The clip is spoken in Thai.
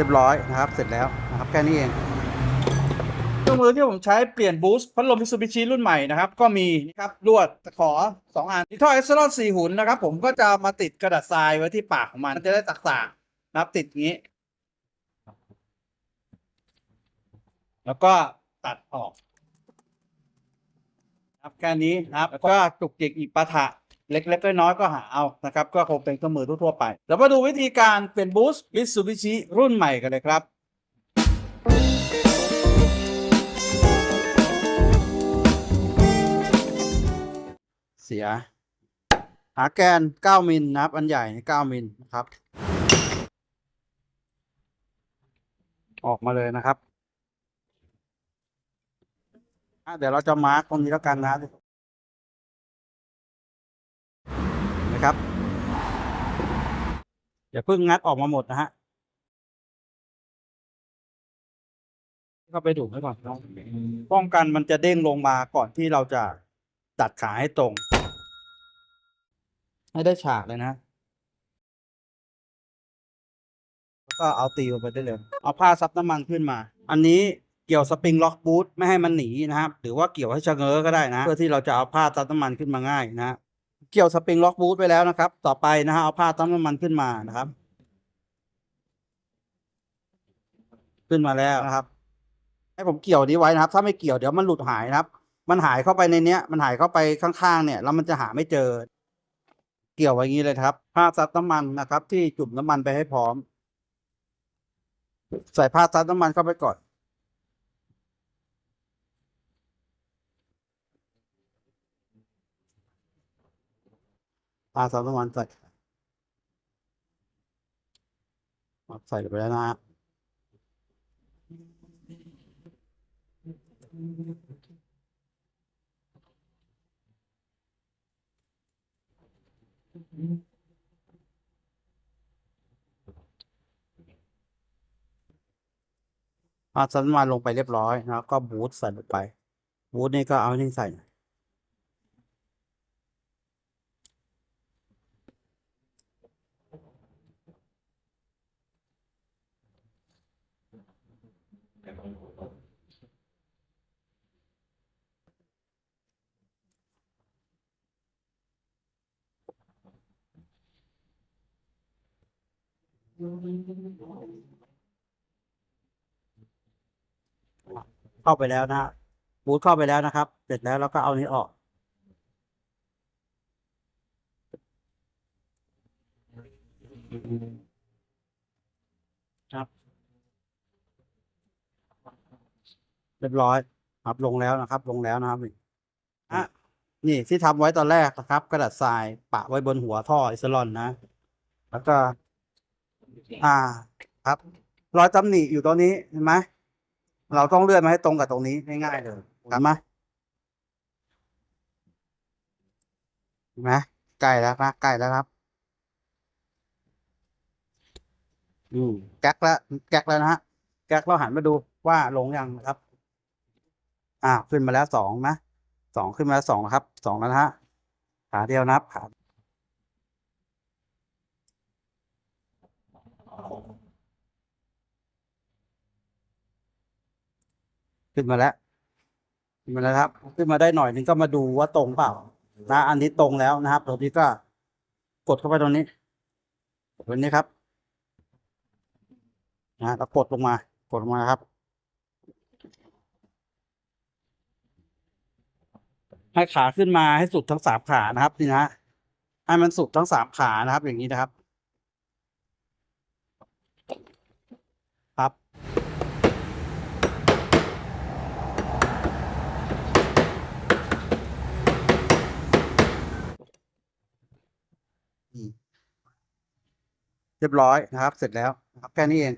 รียบร้อยนะครับ เสร็จแล้วนะครับแค่นี้เองเครื่องมือที่ผมใช้เปลี่ยนบูสต์พัดลมมิซูบิชิรุ่นใหม่นะครับ ก็มีนะครับลวดตะขอสองอันท่อเอสเซอรอนสี่หุ่นนะครับ ผมก็จะมาติดกระดาษทรายไว้ที่ปากของมันมันจะได้ต่างๆนะครับติดอย่างนี้ แล้วก็ตัดออกครับแค่นี้นะครับ แล้วก็จุกจิกอีกปะทะ เล็กๆน้อยๆก็หาเอานะครับก็คงเป็นเครื่องมือทั่วๆไป แล้วมาดูวิธีการเปลี่ยนบูสต์มิตซูบิชิรุ่นใหม่กันเลยครับเสีย หาแกน 9 มิลนะครับอันใหญ่9มิลนะครับ ออกมาเลยนะครับเดี๋ยวเราจะมาร์กตรงนี้แล้วกันนะ ครับ อย่าเพิ่งงัดออกมาหมดนะฮะก็ไปดูดไว้ก่อนป้องกันมันจะเด้งลงมาก่อนที่เราจะตัดขาให้ตรง ให้ได้ฉากเลยนะก็เอาตีลงไปได้เลย เอาผ้าซับน้ำมันขึ้นมา อันนี้เกี่ยวสปริงล็อกบูทไม่ให้มันหนีนะครับ หรือว่าเกี่ยวให้ชะเง้อก็ได้นะ เพื่อที่เราจะเอาผ้าซับน้ำมันขึ้นมาง่ายนะ เกี่ยวสปริงล็อกบูทไปแล้วนะครับ ต่อไปนะฮะเอาผ้าซับน้ำมันขึ้นมานะครับ ขึ้นมาแล้วนะครับ ให้ผมเกี่ยวนี้ไว้นะครับ ถ้าไม่เกี่ยวเดี๋ยวมันหลุดหายนะครับ มันหายเข้าไปในเนี้ย มันหายเข้าไปข้างๆเนี่ย แล้วมันจะหาไม่เจอ เกี่ยวไว้อย่างนี้เลยครับ ผ้าซับน้ำมันนะครับ ที่จุ่มน้ำมันไปให้พร้อม ใส่ผ้าซับน้ำมันเข้าไปก่อน ผ้าซับน้ำมันใส่ใส่ไปแล้วนะฮะผ้าซันมันลงไปเรียบร้อยนะก็บูทใส่ลงไป บูทนี่ก็เอานี่ใส่ เข้าไปแล้วนะบูทเข้าไปแล้วนะครับ เสร็จแล้วเราก็เอานี้ออก ครับ เรียบร้อย ครับลงแล้วนะครับ ลงแล้วนะครับนี่อะนี่ที่ทำไว้ตอนแรกนะครับ กระดาษทรายปะไว้บนหัวท่อไอซลอนนะ แล้วก็ อ่า ครับ รอยตำหนิอยู่ตรงนี้เห็นไหมเราต้องเลื่อนมาให้ตรงกับตรงนี้ง่ายๆเลยเห็นไหมเห็นไหมใกล้แล้วนะใกล้แล้วครับอืมแก๊กแล้วแก๊กแล้วนะฮะแก๊กเราหันมาดูว่าลงยังนะครับ อ่า ขึ้นมาแล้วสองนะสองขึ้นมาแล้วสองนะครับสองแล้วนะฮะขาเดียวนะครับขา ขึ้นมาแล้วขึ้นมาแล้วครับ ขึ้นมาได้หน่อยนึงก็มาดูว่าตรงเปล่า นะ อันนี้ตรงแล้วนะครับตรงนี้ก็กดเข้าไปตรงนี้กดตรงนี้ครับนะแล้วกดลงมากดลงมาครับให้ขาขึ้นมาให้สุดทั้งสามขานะครับนี่นะให้มันสุดทั้งสามขานะครับ อย่างนี้นะครับครับ เรียบร้อยนะครับ เสร็จแล้วนะครับแค่นี้เอง